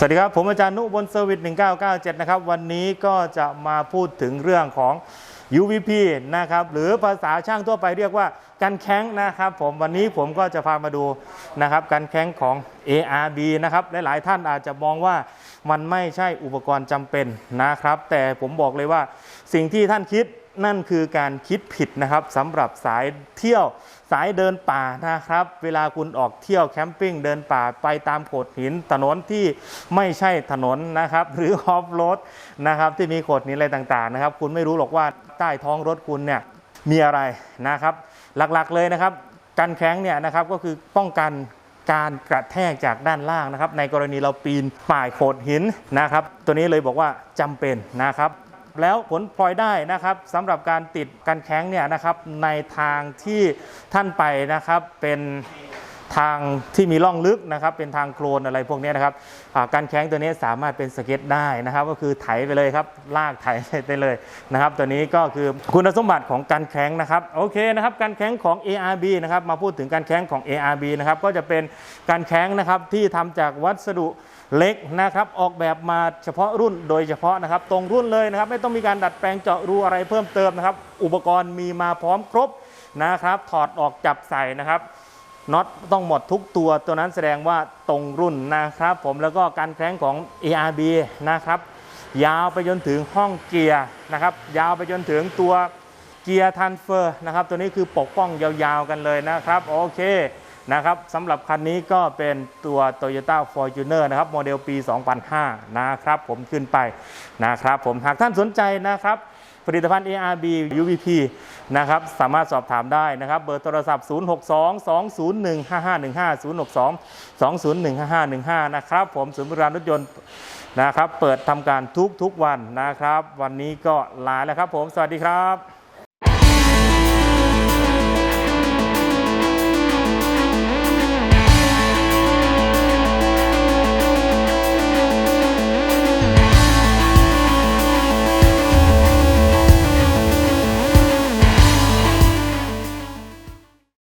สวัสดีครับ ผมอาจารย์นุบนเซอร์วิส 1997 นะครับ วันนี้ก็จะมาพูดถึงเรื่องของ UVP นะครับ หรือภาษาช่างทั่วไปเรียกว่ากันแข้งนะครับผมวันนี้ผมก็จะพามาดูนะครับกันแข้งของ ARB นะครับหลายๆท่านอาจจะมองว่ามันไม่ใช่อุปกรณ์จำเป็นนะครับ แต่ผมบอกเลยว่าสิ่งที่ท่านคิด นั่นคือการคิดผิดนะครับสำหรับสายเที่ยวสายเดินป่านะครับ เวลาคุณออกเที่ยวแคมปิ้งเดินป่าไปตามโขดหินถนนที่ไม่ใช่ถนนนะครับ หรือออฟโรดนะครับที่มีโขดหินอะไรต่างๆนะครับ คุณไม่รู้หรอกว่าใต้ท้องรถคุณเนี่ยมีอะไรนะครับ หลักๆเลยนะครับกันแข้งเนี่ยนะครับก็คือป้องกันการกระแทกจากด้านล่างนะครับ ในกรณีเราปีนป่ายโขดหินนะครับ ตัวนี้เลยบอกว่าจำเป็นนะครับ แล้วผลพลอยได้นะครับสำหรับการติดกันแข้งเนี่ยนะครับในทางที่ท่านไปนะครับเป็น ทางที่มีร่องลึกนะครับ เป็นทางโคลนอะไรพวกนี้นะครับการแข้งตัวนี้สามารถเป็นสเก็ตได้นะครับ ก็คือไถไปเลยครับ ลากไถไปเลยนะครับ ตัวนี้ก็คือคุณสมบัติของการแข้งนะครับ โอเคนะครับ การแข้งของ ARB นะครับ มาพูดถึงการแข้งของ ARB นะครับ ก็จะเป็นการแข้งนะครับที่ทำจากวัสดุเล็กนะครับ ออกแบบมาเฉพาะรุ่นโดยเฉพาะนะครับ ตรงรุ่นเลยนะครับ ไม่ต้องมีการดัดแปลงเจาะรูอะไรเพิ่มเติมนะครับ อุปกรณ์มีมาพร้อมครบนะครับ ถอดออกจับใส่นะครับ น็อตต้องหมดทุกตัวตัวนั้นแสดงว่าตรงรุ่นนะครับ ผมแล้วก็การแข้งของ ARB นะครับ ยาวไปจนถึงห้องเกียร์นะครับ ยาวไปจนถึงตัวเกียร์ทันเฟอร์นะครับ ตัวนี้คือปกป้องยาวๆกันเลยนะครับ โอเคนะครับสำหรับคันนี้ก็เป็นตัว Toyota Fortuner นะครับโมเดลปี 2005 นะครับ ผมขึ้นไปนะครับ ผมหากท่านสนใจนะครับ ผลิตภัณฑ์ ARB UVP นะครับสามารถสอบถามได้นะครับ เบอร์โทรศัพท์ 062 201 5515 062 201 5515 นะครับ ผมศูนย์บริการรถยนต์นะครับ เปิดทำการทุกทุกวันนะครับ วันนี้ก็ลาแล้วครับผม สวัสดีครับ